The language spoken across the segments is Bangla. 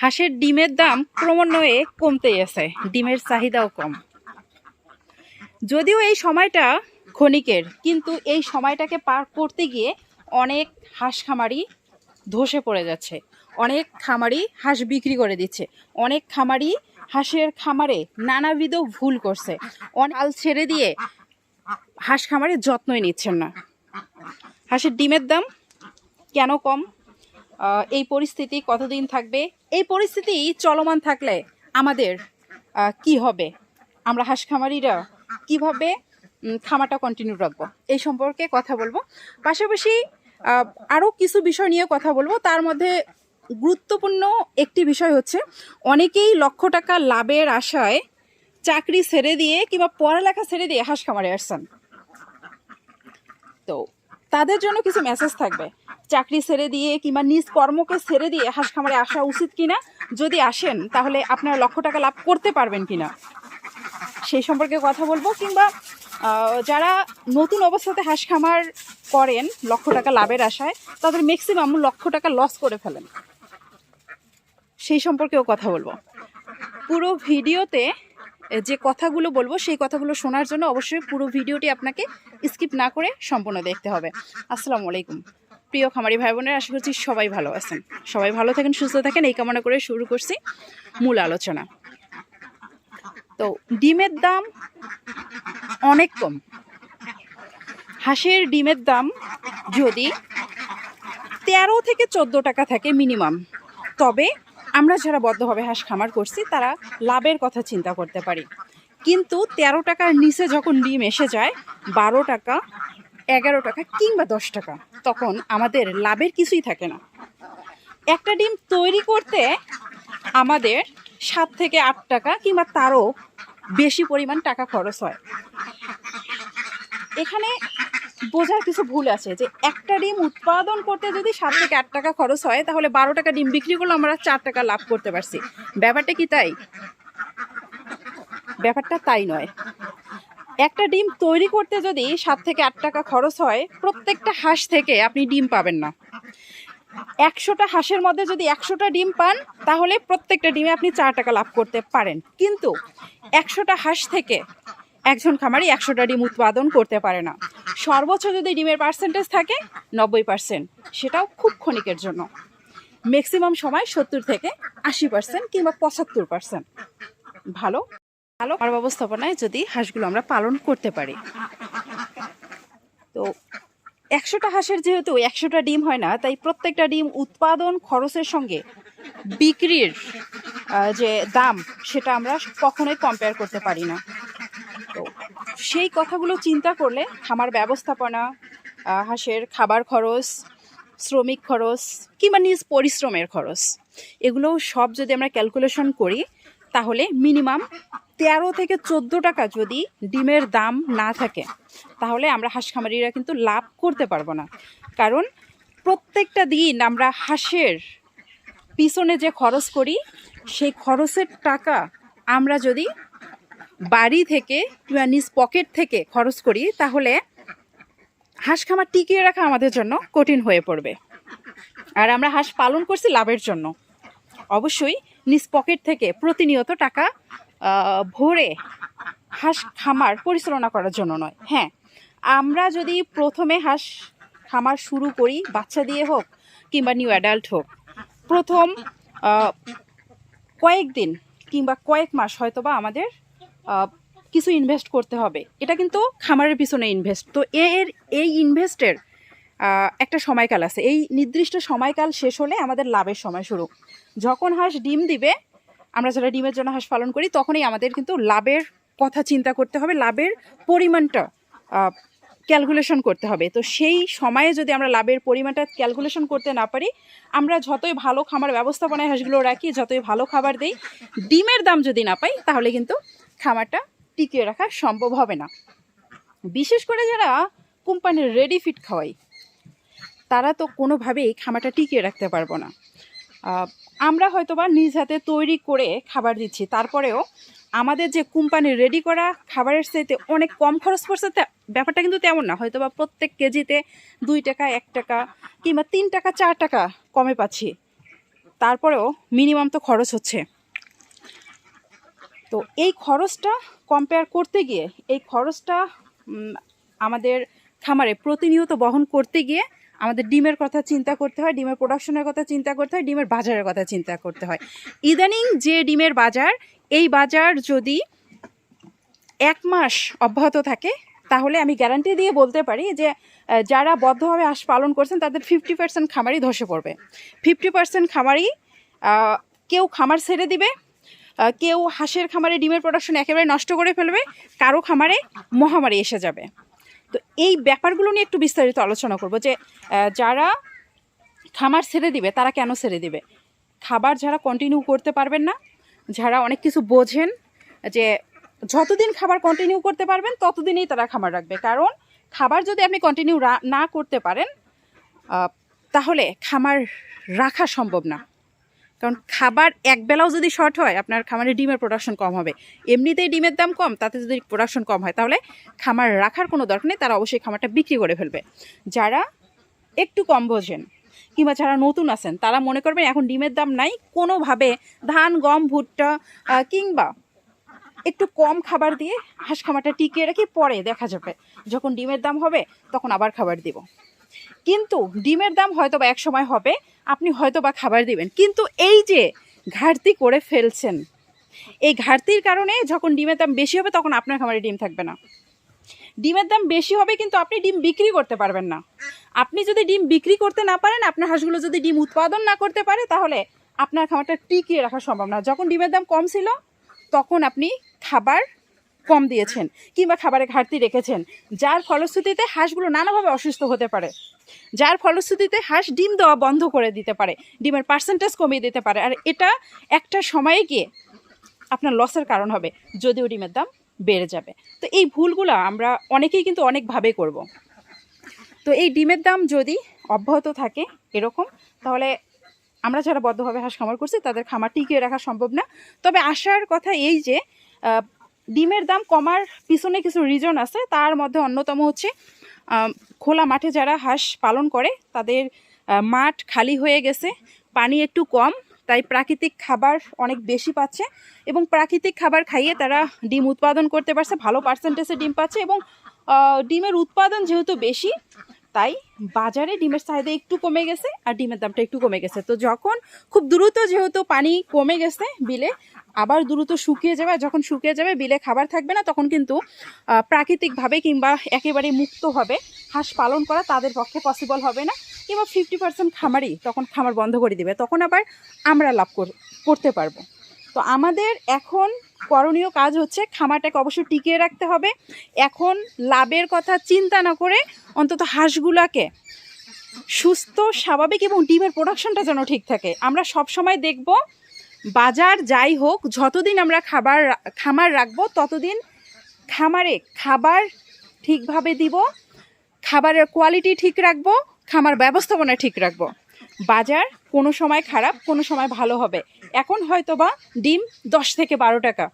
হাঁসের ডিমের দাম ক্রমান্বয়ে কমতে আছে। ডিমের চাহিদাও কম। যদিও এই সময়টা ক্ষণিকের, কিন্তু এই সময়টাকে পার করতে গিয়ে অনেক হাঁস খামারি ধসে পড়ে যাচ্ছে। অনেক খামারি হাঁস বিক্রি করে দিচ্ছে। অনেক খামারি হাঁসের খামারে নানাবিধ ভুল করছে। অনাল ছেড়ে দিয়ে হাঁস খামারে যত্নই নিচ্ছেন না। হাঁসের ডিমের দাম কেন কম? এই পরিস্থিতি কতদিন থাকবে? এই পরিস্থিতি চলমান থাকলে আমাদের কি হবে? আমরা হাঁস খামারিরা কীভাবে খামারটা কন্টিনিউ রাখব? এই সম্পর্কে কথা বলব। পাশাপাশি আরও কিছু বিষয় নিয়ে কথা বলব। তার মধ্যে গুরুত্বপূর্ণ একটি বিষয় হচ্ছে, অনেকেই লক্ষ টাকা লাভের আশায় চাকরি ছেড়ে দিয়ে কিংবা পড়ালেখা ছেড়ে দিয়ে হাঁস খামারে আসছেন। তো তাদের জন্য কিছু মেসেজ থাকবে। চাকরি ছেড়ে দিয়ে কিংবা নিজ কর্মকে ছেড়ে দিয়ে হাঁস খামারে আসা উচিত কিনা, যদি আসেন, তাহলে আপনারা লক্ষ টাকা লাভ করতে পারবেন কিনা। সেই সম্পর্কে কথা বলব, কিংবা যারা নতুন অবস্থাতে হাঁস খামার করেন লক্ষ টাকা লাভের আশায়, তাদের ম্যাক্সিমাম লক্ষ টাকা লস করে ফেলেন। সেই সম্পর্কেও কথা বলব। পুরো ভিডিওতে যে কথাগুলো বলব, সেই কথাগুলো শোনার জন্য অবশ্যই পুরো ভিডিওটি আপনাকে স্কিপ না করে সম্পূর্ণ দেখতে হবে। আসসালামু আলাইকুম। প্রিয় খামারি ভাই বোনের, আশা করছি সবাই ভালো আছেন। সবাই ভালো থাকেন, সুস্থ থাকেন, এই কামনা করে শুরু করছি মূল আলোচনা। তো ডিমের দাম অনেক কম। হাঁসের ডিমের দাম যদি তেরো থেকে চোদ্দ টাকা থাকে মিনিমাম, তবে আমরা যারা বদ্ধভাবে হাঁস খামার করছি, তারা লাভের কথা চিন্তা করতে পারি। কিন্তু তেরো টাকার নিচে যখন ডিম এসে যায়, বারো টাকা, এগারো টাকা কিংবা দশ টাকা, তখন আমাদের লাভের কিছুই থাকে না। একটা ডিম তৈরি করতে আমাদের সাত থেকে আট টাকা কিংবা তারও বেশি পরিমাণ টাকা খরচ হয়। এখানে বোঝার কিছু ভুল আছে যে একটা ডিম উৎপাদন করতে যদি সাত থেকে আট টাকা খরচ হয়, তাহলে বারো টাকা ডিম বিক্রি করলে আমরা চার টাকা লাভ করতে পারছি। ব্যাপারটা কি তাই? ব্যাপারটা তাই নয়। একটা ডিম তৈরি করতে যদি সাত থেকে আট টাকা খরচ হয়, প্রত্যেকটা হাঁস থেকে আপনি ডিম পাবেন না। একশোটা হাঁসের মধ্যে যদি একশোটা ডিম পান, তাহলে প্রত্যেকটা ডিমে আপনি চার টাকা লাভ করতে পারেন। কিন্তু একশোটা হাঁস থেকে একজন খামারি একশোটা ডিম উৎপাদন করতে পারে না। সর্বোচ্চ যদি ডিমের পার্সেন্টেজ থাকে, নব্বই পার্সেন্ট সেটাও খুব ক্ষণিকের জন্য। ম্যাক্সিমাম সময় সত্তর থেকে আশি পার্সেন্ট কিংবা পঁচাত্তর পার্সেন্ট ভালো ভালো আর ব্যবস্থাপনায় যদি হাঁসগুলো আমরা পালন করতে পারি। তো একশোটা হাঁসের যেহেতু একশোটা ডিম হয় না, তাই প্রত্যেকটা ডিম উৎপাদন খরচের সঙ্গে বিক্রির যে দাম, সেটা আমরা কখনোই কম্পেয়ার করতে পারি না। সেই কথাগুলো চিন্তা করলে খামার ব্যবস্থাপনা হাঁসের খাবার খরচ, শ্রমিক খরচ কিংবা নিজ পরিশ্রমের খরচ, এগুলো সব যদি আমরা ক্যালকুলেশন করি, তাহলে মিনিমাম তেরো থেকে চোদ্দ টাকা যদি ডিমের দাম না থাকে, তাহলে আমরা হাঁস খামারিরা কিন্তু লাভ করতে পারব না। কারণ প্রত্যেকটা দিন আমরা হাঁসের পিছনে যে খরচ করি, সেই খরচের টাকা আমরা যদি বাড়ি থেকে কিংবা নিজ পকেট থেকে খরচ করি তাহলে হাঁস খামার টিকিয়ে রাখা আমাদের জন্য কঠিন হয়ে পড়বে। আর আমরা হাঁস পালন করছি লাভের জন্য। অবশ্যই নিজ পকেট থেকে প্রতিনিয়ত টাকা ভরে হাঁস খামার পরিচালনা করার জন্য নয়। হ্যাঁ আমরা যদি প্রথমে হাঁস খামার শুরু করি বাচ্চা দিয়ে হোক কিংবা নিউ অ্যাডাল্ট হোক প্রথম কয়েকদিন কিংবা কয়েক মাস হয়তোবা আমাদের আহ, কিছু ইনভেস্ট করতে হবে। এটা কিন্তু খামারের পিছনে ইনভেস্ট তো এর, এই ইনভেস্টের একটা সময়কাল আছে। এই নির্দিষ্ট সময়কাল শেষ হলে আমাদের লাভের সময় শুরু। যখন হাঁস ডিম দিবে, আমরা যারা ডিমের জন্য হাঁস পালন করি, তখনই আমাদের কিন্তু লাভের কথা চিন্তা করতে হবে। লাভের পরিমাণটা ক্যালকুলেশন করতে হবে। তো সেই সময়ে যদি আমরা লাভের পরিমাণটা ক্যালকুলেশন করতে না পারি, আমরা যতই ভালো খামার ব্যবস্থাপনায় হাঁসগুলো রাখি, যতই ভালো খাবার দেই, ডিমের দাম যদি না পাই, তাহলে কিন্তু খামারটা টিকিয়ে রাখা সম্ভব হবে না। বিশেষ করে যারা কোম্পানির রেডি ফিট খাওয়াই, তারা তো কোনোভাবেই খামারটা টিকিয়ে রাখতে পারব না। আমরা হয়তো বা নিজ হাতে তৈরি করে খাবার দিচ্ছি, তারপরেও আমাদের যে কোম্পানির রেডি করা খাবারের চাইতে অনেক কম খরচ পড়ছে ব্যাপারটা কিন্তু তেমন না। হয়তো বা প্রত্যেক কেজিতে দুই টাকা, এক টাকা কিংবা তিন টাকা, চার টাকা কমে পাচ্ছি। তারপরেও মিনিমাম তো খরচ হচ্ছে। তো এই খরচটা কম্পেয়ার করতে গিয়ে, এই খরচটা আমাদের খামারে প্রতিনিয়ত বহন করতে গিয়ে আমাদের ডিমের কথা চিন্তা করতে হয়, ডিমের প্রোডাকশনের কথা চিন্তা করতে হয়, ডিমের বাজারের কথা চিন্তা করতে হয়। ইদানিং যে ডিমের বাজার, এই বাজার যদি এক মাস অব্যাহত থাকে, তাহলে আমি গ্যারান্টি দিয়ে বলতে পারি যে যারা বদ্ধভাবে হাঁস পালন করছেন, তাদের ফিফটি পার্সেন্ট খামারই ধসে পড়বে। ফিফটি পার্সেন্ট খামারই কেউ খামার ছেড়ে দিবে কেউ হাঁসের খামারে ডিমের প্রোডাকশন একেবারে নষ্ট করে ফেলবে, কারও খামারে মহামারী এসে যাবে। তো এই ব্যাপারগুলো নিয়ে একটু বিস্তারিত আলোচনা করব যে যারা খামার ছেড়ে দিবে, তারা কেন ছেড়ে দিবে? খাবার যারা কন্টিনিউ করতে পারবেন না, যারা অনেক কিছু বোঝেন যে, যতদিন খাবার কন্টিনিউ করতে পারবেন, ততদিনই তারা খামার রাখবে। কারণ খাবার যদি আপনি কন্টিনিউ না করতে পারেন তাহলে খামার রাখা সম্ভব না। কারণ খাবার এক বেলাও যদি শর্ট হয়, আপনার খামারে ডিমের প্রোডাকশন কম হবে। এমনিতেই ডিমের দাম কম, তাতে যদি প্রোডাকশন কম হয়, তাহলে খামার রাখার কোনো দরকার নেই, তারা অবশ্যই খামারটা বিক্রি করে ফেলবে। যারা একটু কম বোঝেন কিংবা যারা নতুন আছেন, তারা মনে করবেন এখন ডিমের দাম নাই, কোনোভাবে ধান, গম, ভুট্টা কিংবা একটু কম খাবার দিয়ে হাঁস খামারটা টিকিয়ে রেখে পরে দেখা যাবে। যখন ডিমের দাম হবে, তখন আবার খাবার দিব। কিন্তু ডিমের দাম হয়তো বা এক সময় হবে, আপনি হয়তো বা খাবার দিবেন। কিন্তু এই যে ঘাটতি করে ফেলছেন, এই ঘাটতির কারণে যখন ডিমের দাম বেশি হবে তখন আপনার খামারে ডিম থাকবে না। ডিমের দাম বেশি হবে কিন্তু আপনি ডিম বিক্রি করতে পারবেন না। আপনি যদি ডিম বিক্রি করতে না পারেন, আপনার হাঁসগুলো যদি ডিম উৎপাদন না করতে পারে, তাহলে আপনার খামারটা টিকিয়ে রাখা সম্ভব না যখন ডিমের দাম কম ছিল, তখন আপনি খাবার কম দিয়েছেন কিংবা খাবারে ঘাটতি রেখেছেন, যার ফলশ্রুতিতে হাঁসগুলো নানাভাবে অসুস্থ হতে পারে। যার ফলশ্রুতিতে হাঁস ডিম দেওয়া বন্ধ করে দিতে পারে। ডিমের পার্সেন্টেজ কমিয়ে দিতে পারে। আর এটা একটা সময়ে গিয়ে আপনার লসের কারণ হবে, যদিও ডিমের দাম বেড়ে যাবে। তো এই ভুলগুলো আমরা অনেকেই কিন্তু অনেকভাবে করব। তো এই ডিমের দাম যদি অব্যাহত থাকে এরকম, তাহলে আমরা যারা বদ্ধভাবে হাঁস খামার করছি, তাদের খামার টিকিয়ে রাখা সম্ভব না। তবে আসার কথা এই যে ডিমের দাম কমার পিছনে কিছু রিজন আছে। তার মধ্যে অন্যতম হচ্ছে খোলা মাঠে যারা হাঁস পালন করে, তাদের মাঠ খালি হয়ে গেছে, পানি একটু কম, তাই প্রাকৃতিক খাবার অনেক বেশি পাচ্ছে এবং প্রাকৃতিক খাবার খাইয়ে তারা ডিম উৎপাদন করতে পারছে, ভালো পার্সেন্টেজে ডিম পাচ্ছে এবং ডিমের উৎপাদন যেহেতু বেশি তাই বাজারে ডিমের চাহিদা একটু কমে গেছে আর ডিমের দামটা একটু কমে গেছে। তো যখন খুব দ্রুত যেহেতু পানি কমে গেছে বিলে, আবার দ্রুত শুকিয়ে যাবে যখন শুকিয়ে যাবে বিলে খাবার থাকবে না, তখন কিন্তু প্রাকৃতিকভাবে কিংবা একেবারে মুক্তভাবে হাঁস পালন করা তাদের পক্ষে পসিবল হবে না। কিংবা ফিফটি পার্সেন্ট খামারই তখন খামার বন্ধ করে দিবে। তখন আবার আমরা লাভ কর- করতে পারব। তো আমাদের এখন করণীয় কাজ হচ্ছে খামারটাকে অবশ্যই টিকিয়ে রাখতে হবে। এখন লাভের কথা চিন্তা না করে অন্তত হাঁসগুলাকে সুস্থ, স্বাভাবিক এবং ডিমের প্রোডাকশনটা যেন ঠিক থাকে। আমরা সব সময় দেখব, বাজার যাই হোক, যতদিন আমরা খাবার, খামার রাখব, ততদিন খামারে খাবার ঠিকভাবে দিব, খাবারের কোয়ালিটি ঠিক রাখব, খামার ব্যবস্থাপনা ঠিক রাখব। বাজার কোনো সময় খারাপ, কোনো সময় ভালো হবে। এখন হয়তো বা ডিম দশ থেকে বারো টাকা।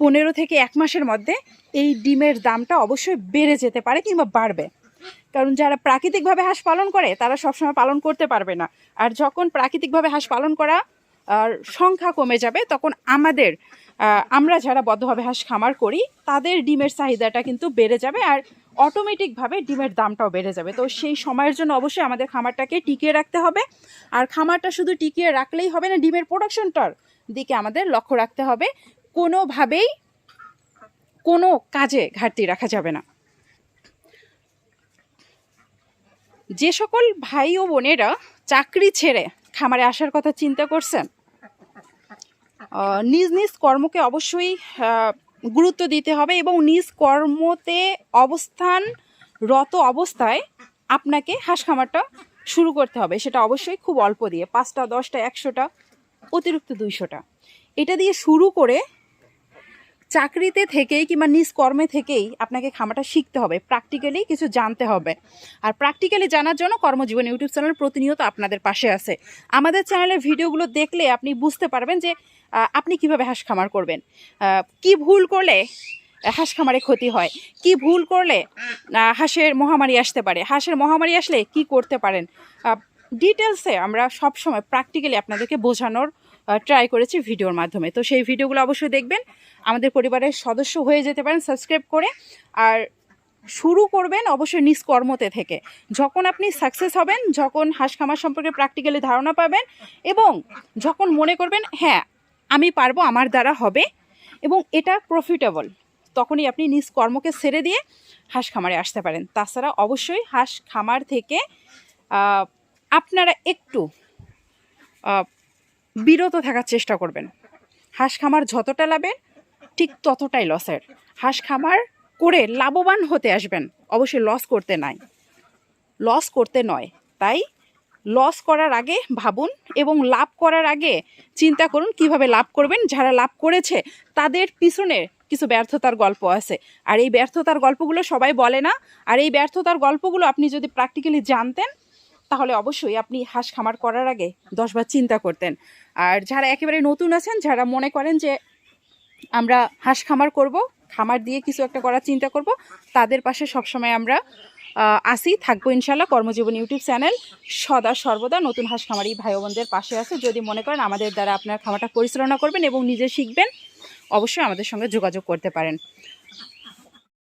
পনেরো থেকে এক মাসের মধ্যে এই ডিমের দামটা অবশ্যই বেড়ে যেতে পারে কিংবা বাড়বে। কারণ যারা প্রাকৃতিকভাবে হাঁস পালন করে, তারা সবসময় পালন করতে পারবে না। আর যখন প্রাকৃতিকভাবে হাঁস পালন করা, আর সংখ্যা কমে যাবে, তখন আমাদের আমরা যারা বদ্ধভাবে হাঁস খামার করি, তাদের ডিমের চাহিদাটা কিন্তু বেড়ে যাবে। আর অটোমেটিকভাবে ডিমের দামটাও বেড়ে যাবে। তো সেই সময়ের জন্য অবশ্যই আমাদের খামারটাকে টিকিয়ে রাখতে হবে। আর খামারটা শুধু টিকিয়ে রাখলেই হবে না, ডিমের প্রোডাকশনটার দিকে আমাদের লক্ষ্য রাখতে হবে। কোনোভাবেই কোনো কাজে ঘাটতি রাখা যাবে না। যে সকল ভাই ও বোনেরা চাকরি ছেড়ে খামারে আসার কথা চিন্তা করছেন নিজ নিজ কর্মকে অবশ্যই গুরুত্ব দিতে হবে এবং নিজ কর্মতে অবস্থানরত অবস্থায় আপনাকে হাঁস খামারটা শুরু করতে হবে। সেটা অবশ্যই খুব অল্প দিয়ে, পাঁচটা, দশটা, একশোটা, অতিরিক্ত দুইশোটা। এটা দিয়ে শুরু করে চাকরিতে থেকেই কিংবা নিজ কর্মে থেকেই আপনাকে খামারটা শিখতে হবে। প্র্যাকটিক্যালি কিছু জানতে হবে। আর প্র্যাকটিক্যালি জানার জন্য কর্মজীবন ইউটিউব চ্যানেল প্রতিনিয়ত আপনাদের পাশে আছে। আমাদের চ্যানেলের ভিডিওগুলো দেখলে আপনি বুঝতে পারবেন যে আপনি কীভাবে হাঁস খামার করবেন। কি ভুল করলে হাঁস খামারে ক্ষতি হয়? কি ভুল করলে হাঁসের মহামারী আসতে পারে? হাঁসের মহামারী আসলে কি করতে পারেন? ডিটেলসে আমরা সবসময় প্র্যাকটিক্যালি আপনাদেরকে বোঝানোর ট্রাই করেছি ভিডিওর মাধ্যমে। তো সেই ভিডিওগুলো অবশ্যই দেখবেন। আমাদের পরিবারের সদস্য হয়ে যেতে পারেন সাবস্ক্রাইব করে। আর শুরু করবেন অবশ্যই নিজ কর্মতে থেকে। যখন আপনি সাকসেস হবেন, যখন হাঁস খামার সম্পর্কে প্র্যাকটিক্যালি ধারণা পাবেন এবং যখন মনে করবেন হ্যাঁ আমি পারব, আমার দ্বারা হবে। এবং এটা প্রফিটেবল তখনই আপনি নিজ কর্মকে ছেড়ে দিয়ে হাঁস খামারে আসতে পারেন। তাছাড়া অবশ্যই হাঁস খামার থেকে আপনারা একটু বিরত থাকার চেষ্টা করবেন। হাঁস খামার যতটা লাভের, ঠিক ততটাই লসের। হাঁস খামার করে লাভবান হতে আসবেন, অবশ্যই লস করতে নাই। লস করতে নয়, তাই লস করার আগে ভাবুন এবং লাভ করার আগে চিন্তা করুন কীভাবে লাভ করবেন। যারা লাভ করেছে, তাদের পিছনে কিছু ব্যর্থতার গল্প আছে। আর এই ব্যর্থতার গল্পগুলো সবাই বলে না। আর এই ব্যর্থতার গল্পগুলো আপনি যদি প্র্যাকটিক্যালি জানতেন তাহলে অবশ্যই আপনি হাঁস খামার করার আগে দশবার চিন্তা করতেন। আর যারা একেবারে নতুন আছেন, যারা মনে করেন যে আমরা হাঁস খামার করব, খামার দিয়ে কিছু একটা করার চিন্তা করব, তাদের পাশে সবসময় আমরা আসি, থাকব ইনশাল্লাহ কর্মজীবন ইউটিউব চ্যানেল সদা সর্বদা নতুন হাঁস খামারি ভাই বোনদের পাশে আছে। যদি মনে করেন আমাদের দ্বারা আপনার খামারটা পরিচালনা করবেন এবং নিজে শিখবেন, অবশ্যই আমাদের সঙ্গে যোগাযোগ করতে পারেন।